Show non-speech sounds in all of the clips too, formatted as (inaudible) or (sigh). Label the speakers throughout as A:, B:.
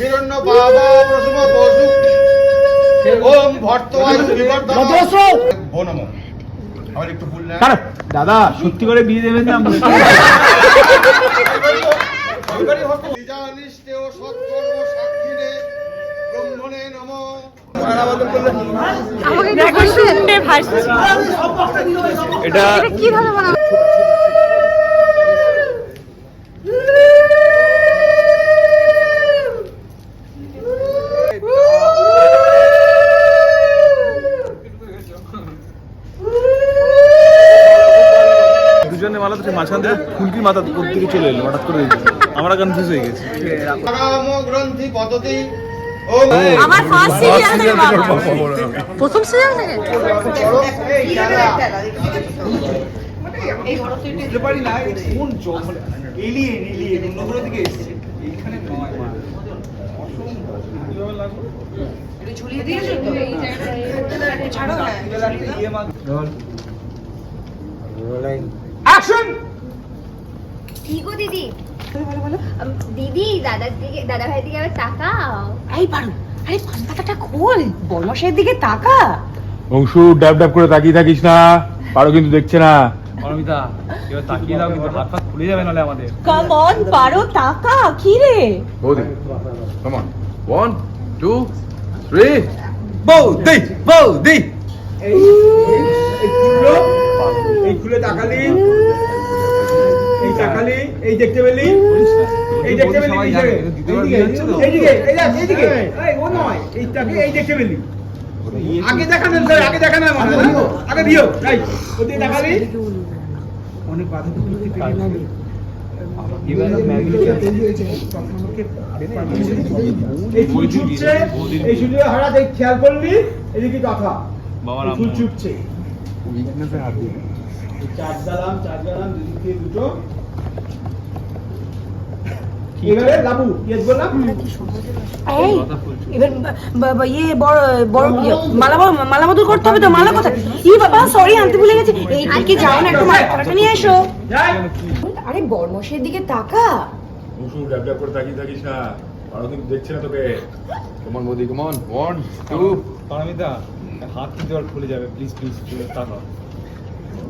A: হিরণ্য বাবা প্রসব বসু। ওম ভর্তমায় বিবর্ধন বনম আমার একটু ভুল না
B: দাদা সত্যি করে বিয়ে দেবেন না এটা
C: এটা কীভাবে বানাবো?
B: মালা তো মাঝখান থেকে ফুলকির মাথা দিকে চলে এলো হঠাৎ করে আমরা কনফিউজ হয়ে গেছি।
A: গ্রন্থি পদ্ধতি
C: আমার ফার্স্ট সিরিয়াল থেকে প্রথম সিরিয়াল থেকে
D: কি গো দিদি উম, দিদি দাদার দিকে দাদা ভাইয়ের দিকে আবার তাকাও
C: এই পারু আরে পান খোল বর্মশের দিকে তাকা
E: অংশু ডাব ডাব করে তাকিয়ে থাকিস না পারো কিন্তু দেখছে না
B: অমিতা এবার তাকিয়ে দাও কিন্তু হাত ফাত খুলে যাবে নাহলে আমাদের
C: কাম অন পারো তাকা কি রে
E: বৌদি come on one two three
B: বৌদি বৌদি এই খুলে তাকালি। এই তাকালি এই দেখতে পেলি? এই দেখতে পেলি এইদিকে এইদিকে এই দেখ, এইদিকে। এই। ও নয় এই তাকে এই দেখতে পেলি। আগে দেখা না স্যার আগে দেখা না আগে দিও রাই ওদিকে তাকালি। অনেক বাধা এই এই হঠাৎ এই খেয়াল করলি? এদিকে কথা। এই ফুল ছুটছে এই চার দালাম চার দালাম দুদিক থেকে দুটো এবারে লাবু ইয়েস বললাম
C: এই এবার বা- বা- ইয়ে বড় বড় ইয়ে, মালা মালা বদল করতে হবে তো মালা কোথায়? ই বাবা সরি আনতে ভুলে গেছি। এই দিকে যাও না একটু মালাটা নিয়ে এসো। আরে বর্মশের দিকে তাকা।
E: করে তাকিয়ে থাকিস না। দেখছে না তোকে। কেমন বৌদি কেমন ওয়ান টু
B: পারমিতা হাত জল খুলে যাবে প্লিজ প্লিজ তাকাও।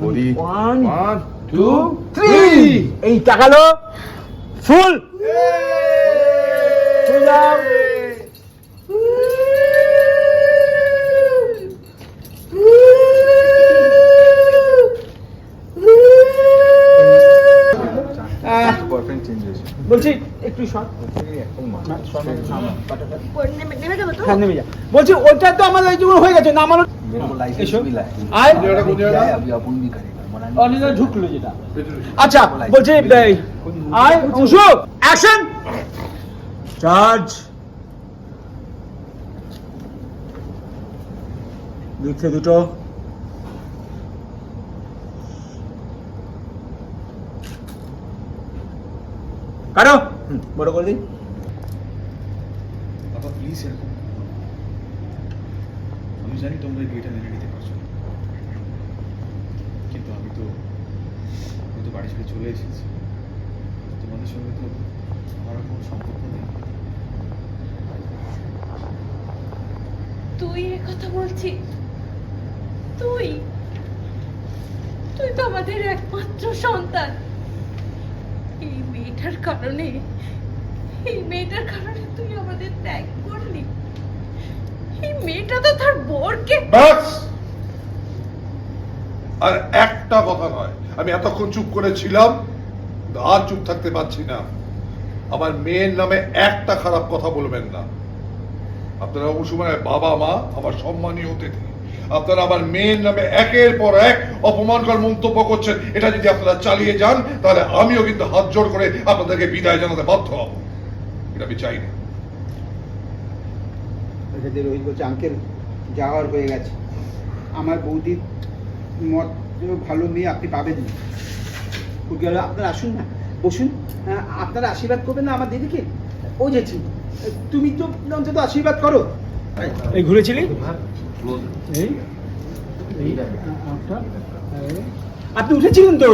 B: One,
E: ওয়ান টু
B: এই তাকালো। ফুল! ফুল দাও।
E: বয়ফ্রেন্ড চেঞ্জ হয়েছে
B: বলছি একটু শর্ট
D: নেমে নেমে যাব তো?
B: হ্যাঁ বলছি ওটা তো আমাদের ওই হয়ে গেছে ঢুকলো যেটা। আচ্ছা বলছি এই, আয় অংশু অ্যাকশন চার্জ দুটো। কারও বড় করে দিন
F: বাবা প্লিজ এরকম আমি জানি তোমরা এই বিয়েটা মেনে নিতে পারছ কিন্তু আমি তো আমি তো বাড়ি ছেড়ে চলে এসেছি। তোমাদের সঙ্গে তো আমার কোনো সম্পর্ক নেই।
G: তুই এ কথা বলছিস? তুই? তুই তো আমাদের একমাত্র সন্তান। এই মেয়েটার কারণে, এই মেয়েটার কারণে তুই আমাদের ত্যাগ করলি। এই মেয়েটা তো তার বরকে
H: ব্যাস! আর একটা কথা নয়, আমি এতক্ষণ চুপ করেছিলাম আর চুপ থাকতে পারছি না। আমার মেয়ের নামে একটা খারাপ কথা বলবেন না। আপনারা ওই সময় বাবা মা আমার সম্মানীয় অতিথি। আপনারা আমার মেয়ের নামে একের পর এক অপমানকর মন্তব্য করছেন। এটা যদি আপনারা চালিয়ে যান, তাহলে আমিও কিন্তু হাত জোড় করে আপনাদেরকে বিদায় জানাতে বাধ্য হব। এটা আমি চাই না।
I: এটাতে রোহিত বলছে আঙ্কেল যাওয়ার হয়ে গেছে। আমার বৌদির মত ভালো মেয়ে আপনি পাবেন না। গেল আপনারা আসুন না, বসুন। আপনারা আশীর্বাদ করবেন না আমার দিদিকে? ও যেছি তুমি তো অন্তত আশীর্বাদ করো।
B: এই ঘুরেছিলি? আপনি উঠেছিলেন তো?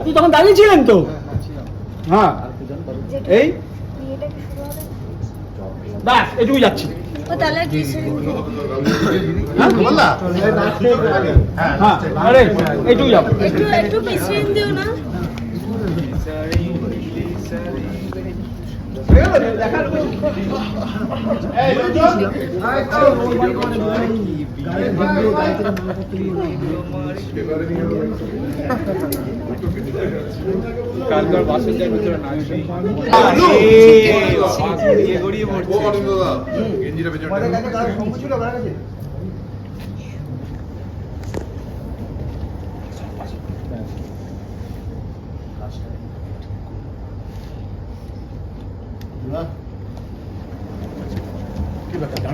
B: আপনি তখন দাঁড়িয়েছিলেন তো? হ্যাঁ। এই। বাস এটুকু যাচ্ছি। হ্যাঁ? আরে এইটুকু যাব।
F: কালকার বাসের ভিতরে না
H: ও অনিন্দদা গেঞ্জিটা পেছনে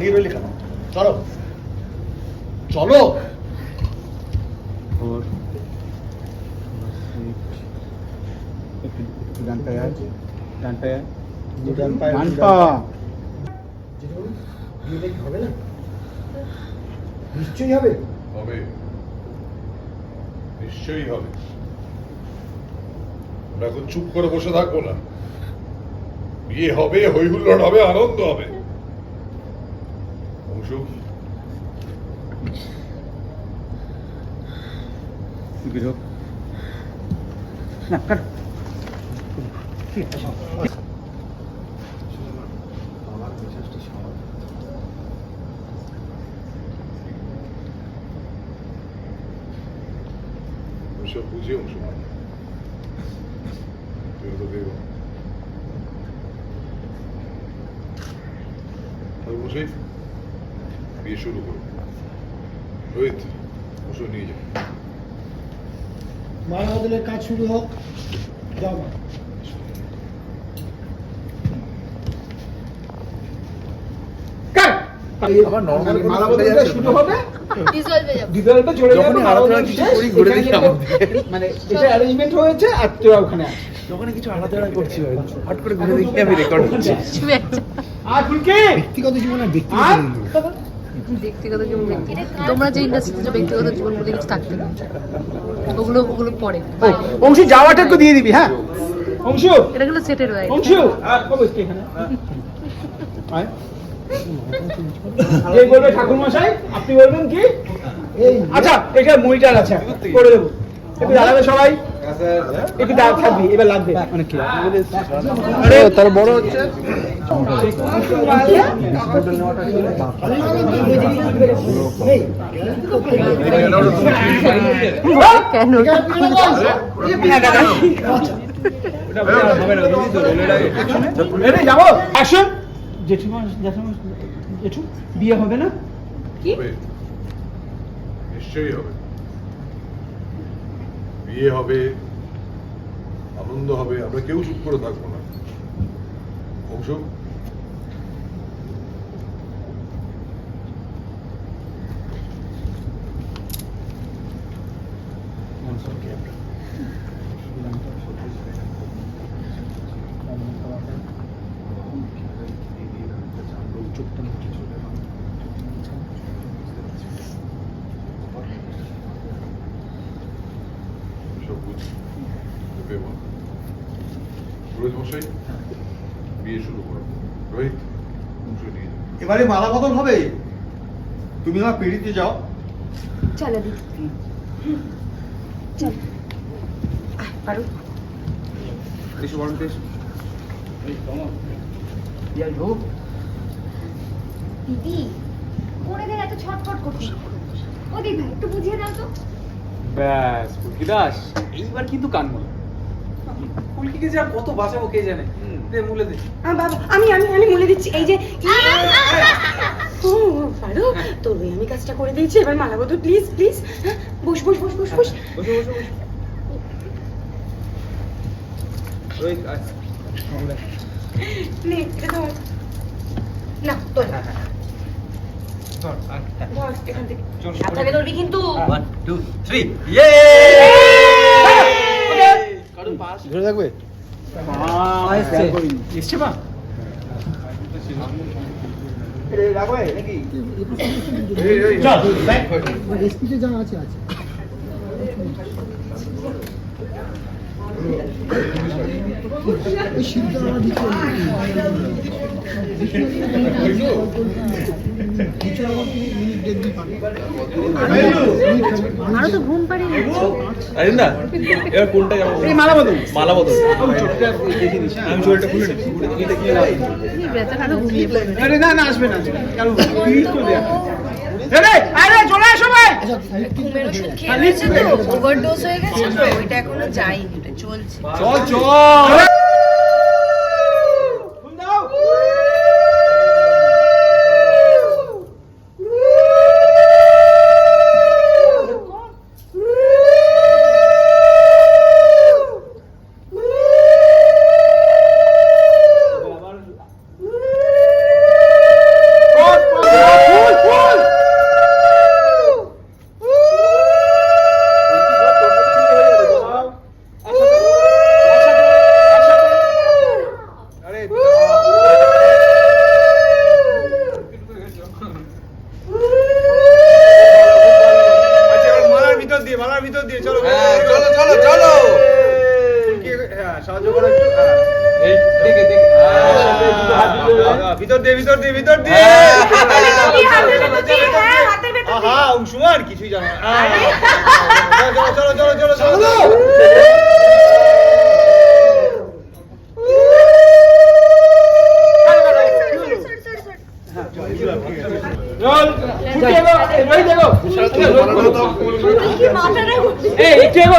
A: দাঁড়িয়ে রইলে কেন? চলো। চলো।
I: নিশ্চয়ই হবে।
H: হবে। নিশ্চয়ই হবে। আমরা এখন চুপ করে বসে থাকব না। বিয়ে হবে হই হুল্লোড় হবে আনন্দ হবে। অংশু
I: না কাট
H: ওসব বুঝে অংশ তুই তো দেব আর বসে বিয়ে শুরু করো রোহিত ওসব নিয়ে যা
I: মারা বদলের কাজ শুরু হোক যাও।
B: মানে এটা অ্যারেঞ্জমেন্ট হয়েছে আর তোরা ওখানে
F: কিছু আলাদা আলাদা করছি হট করে ঘুরে দেখি আমি রেকর্ড করছি
B: আর
I: ব্যক্তিগত জীবনে
B: আর
J: ব্যক্তিগত জীবন তোমরা যে ইন্ডাস্ট্রিতে ব্যক্তিগত জীবন বলে কিছু থাকতে ওগুলো ওগুলো পরে।
B: অংশু যাওয়াটা একটু দিয়ে দিবি হ্যাঁ? অংশু!
J: এটা গুলো সেটের হয়
B: অংশু! আর কবে এখানে? আয়। এই বলবে ঠাকুর মশাই আপনি বলবেন কি? আচ্ছা এটা মনিটার আছে। করে দেবো। একটু দাঁড়াবে সবাই। একটু দাঁড়া থাকবি এবার লাগবে। মানে কি? আরে তার বড় হচ্ছে। জেঠিমা জেঠিমা জেঠু বিয়ে হবে না?
H: হবে। নিশ্চয়ই হবে। বিয়ে হবে আনন্দ হবে আমরা কেউ চুপ করে থাকব না। অংশ সব বুঝি ভেবে বল রোহিত মশাই বিয়ে শুরু করো রোহিত অংশ
A: এবারে মালা বদল হবে। তুমি আমার পিড়িতে যাও।
D: চলো দিদি। চল।
C: পারো
F: এসো বরং এসো।
D: দিদি ওনাদের এত ছটফট করছে ও দিদি ভাই একটু বুঝিয়ে দাও তো।
F: ব্যাস ফুলকি দাস এইবার কিন্তু কান মোলা ফুলকিকে যে আর কত বাঁচাবো কে জানে? দে মুলে দে।
C: বাবা আমি আমি আমি বলে দিচ্ছি। এই যে ও পারো তোর ওই আমি কাজটা করে দিয়েছি এবার মালা বদল প্লিজ প্লিজ বস বস বস বস বস।
F: বসো বসো বসো।
C: নে ধর। না তোর
F: ধর আয়।
C: ধর এখান থেকে। সাবধানে ধরবি কিন্তু।
F: ওয়ান টু থ্রি ইয়ে
I: ধরে থাকবে?
B: এসছে মা
I: রাখবে নাকি
H: এই, এই,
B: চল ব্যাক
I: এসপিতে যা আছে আছে
J: আরও তো ঘুম পাড়িয়ে
F: না এবার কোনটা যাব
B: এই মালা বদল
F: মালা বদল
B: আমি চোরটা খুলে
J: বেচারা ঘুমিয়ে পড়বে।
B: আরে না না আসবে না আসবে না। কারণ পিট আরে আরে চলে আসো ভাই।
C: ঘুমের ওষুধ খেয়ে ওভারডোজ হয়ে গেছে তো ওইটা এখনও যায়নি ওটা চলছে।
B: চল চল ফুল দাও ফুল ফুল আচ্ছা এবার মালার ভিতর দিয়ে মালার ভিতর দিয়ে চলো
A: চলো চলো চলো
B: ফুলকি, হ্যাঁ সাহায্য করো হ্যাঁ।
F: এই দেখে দেখে
B: হ্যাঁ, ভিতর দিয়ে ভিতর দিয়ে ভিতর দিয়ে?
C: হ্যাঁ,
B: অংশুমান কিছুই জানো হ্যাঁ। চলো চলো চলো চলো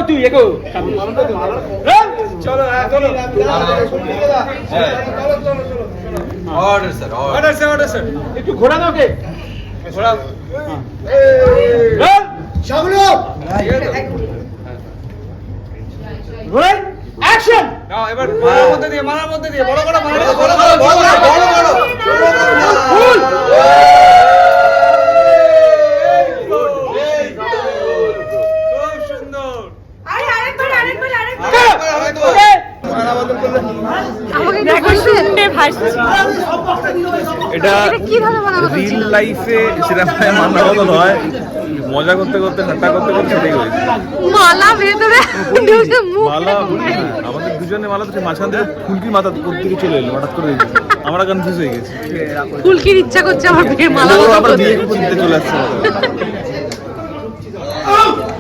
B: তুই এগো চলো হ্যাঁ চলো। চলো চলো চলো
A: order sir
B: order sir order sir একটু ঘোরা দাও কে ঘোরা সামনে ঘোরাই অ্যাকশন নাও এবার মারার মধ্যে দিয়ে মারার মধ্যে দিয়ে বড় বড় মারার মধ্যে বড় বড় বড় বড় বড় ফুল খুব সুন্দর
C: আরে, আরেকবার, আরেকবার, আরেকবার।
J: আমাকে কি
E: এটা
J: এটা কীভাবে বানানো
E: রিল লাইফে মান্না কথা নয়। মজা করতে করতে ঠাট্টা করতে করতে সেটাই হয়েছে।
J: মালা ভেতরে
E: মালা আমাদের দুজনে মালা তো মাঝখান থেকে ফুলকির মাথা থেকে চলে এলো হঠাৎ করে আমরা কনফিউজ হয়ে গেছি।
J: ফুলকির ইচ্ছা করছে আমার বিয়ের মালা
E: আবার
J: করতে।
E: বিয়ে করে চলে আসছে।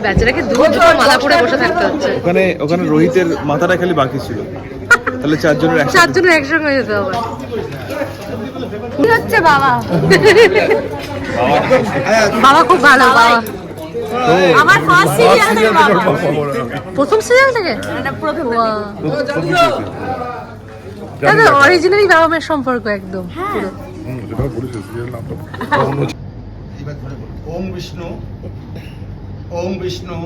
J: বেচারাকে দুটো মালা পরে বসে থাকতে হচ্ছে।
E: ওখানে ওখানে রোহিতের মাথাটা খালি বাকি ছিল। তাহলে চারজনের একসাথে
J: চারজনের একসঙ্গে হয়ে যেতে হবে। কি হচ্ছে বাবা? বাবা খুব ভালো বাবা।
C: আমার ফার্স্ট সিরিয়াল থেকে বাবা।
J: প্রথম সিরিয়াল থেকে? দাদা অরিজিনালি বাবা মেয়ের সম্পর্ক একদম
A: বলুন (laughs) ওম বিষ্ণু ওম বিষ্ণু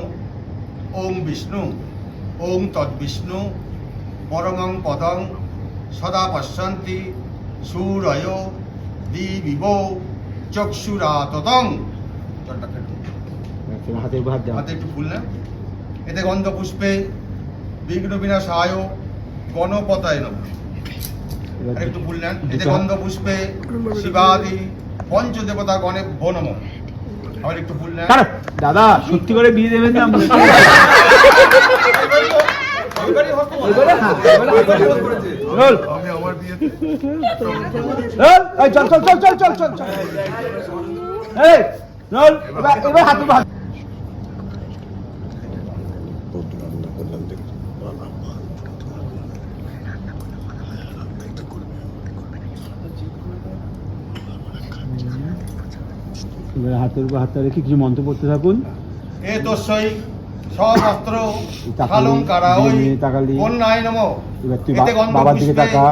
A: ওম বিষ্ণু ওম তদ্বিষ্ণু পরমং পদং সদা পশ্যন্তি সূরয় দিবিব চক্ষুরাততং।
I: হাতে
A: একটু ফুল না এতে গন্ধ পুষ্পে বিঘ্ন বিনাশায় গণপতায় নম। একটু ফুল নেন এতে গন্ধ পুষ্পে শিবাদি পঞ্চদেবতা গণে বনম। আবার একটু ফুল নেন
B: দাদা সত্যি করে বিয়ে দেবেন না। (laughs) চল।
H: আমি আমার বিয়েতে
B: চল চল চল চল চল চল চল এই চল এবার এবার হাতে ভাত হাতের উপর হাতটা রেখে কিছু মন্ত্র পড়তে থাকুন।
A: এ তস্যই ওই
B: তাকালি।
A: কন্যায় নম। এতে
B: বাবার দিকে তাকা।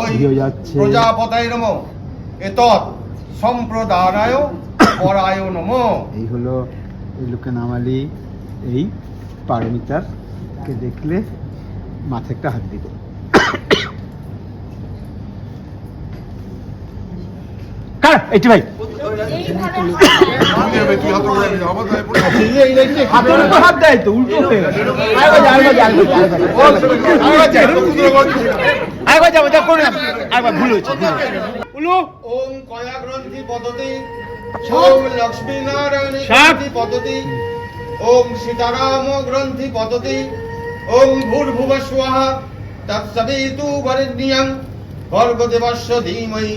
A: ওই প্রজাপতায় নম। পরায় নম।
B: এই হলো এই লোকে নামালি এই পারমিতার কে দেখলে মাথায় একটা হাত দিব। কার? এইটি ভাই। আরেকবার যাব যা করে আরেকবার ভুল
A: পদ্ধতি লক্ষ্মী নারায়ণী। গ্রন্থি পদ্ধতি ওম সীতারাম গ্রন্থি পততি ওম ভূর্ভুব স্বাহা তৎসবিতু বরেণ্যং ভর্গদেবস্য ধীমহি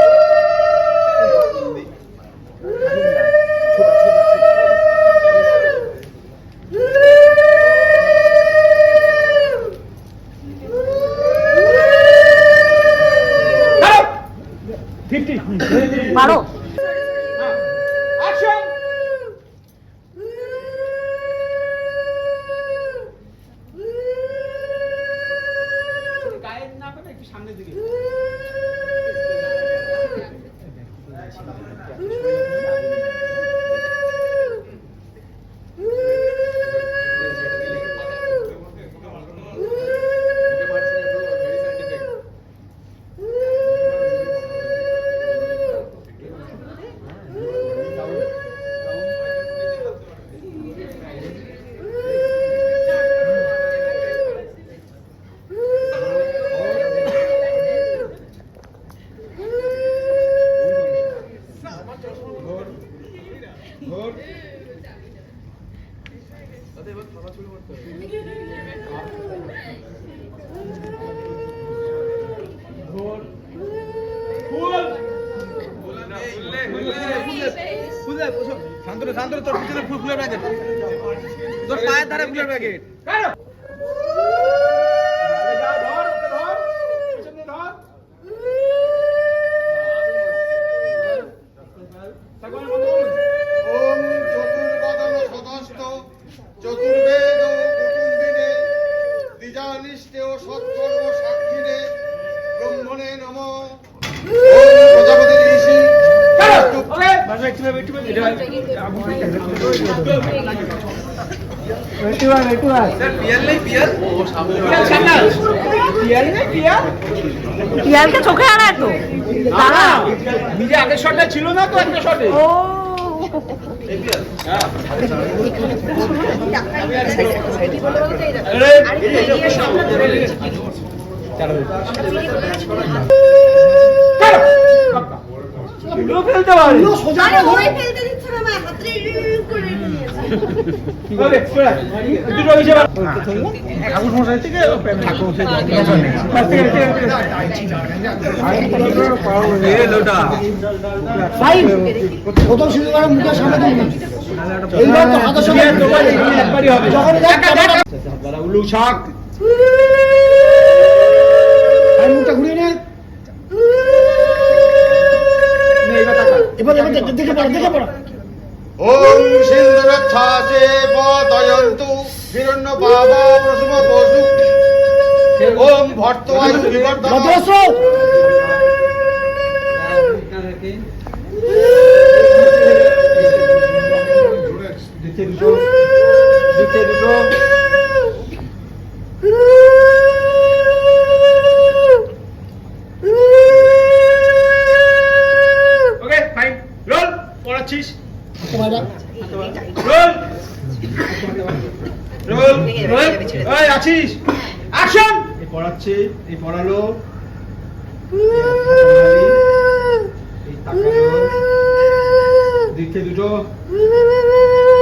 B: শান্তনু শান্তনু তোর পিছনে ফুল ফুলের প্যাকেট তোর পায়ের ধারে ফুলের প্যাকেট
C: পিয়ালকে চোখে আনা তো দাঁড়া
B: নিজে আগের শটটা ছিল না তো একটা শটে
C: ও
B: ফেলতে পারে
D: ওই ফেলতে
I: প্রথম শুরু করার মুখের সামনে এইবার তো হাতের সঙ্গে
B: একবারই হবে
I: যখন দেখ
B: শাক
I: মুখটা ঘুরিয়ে নে। এবার এবার দেখে পড়া দেখে পড়া।
A: ওম সিন্ধুরচ্ছাসে পতয়ন্তু হিরণ্য বাবা প্রসুম পশু ওম ভর্তবায়ু বিবর্ধন
B: দিতে দুটো দিতে দুটো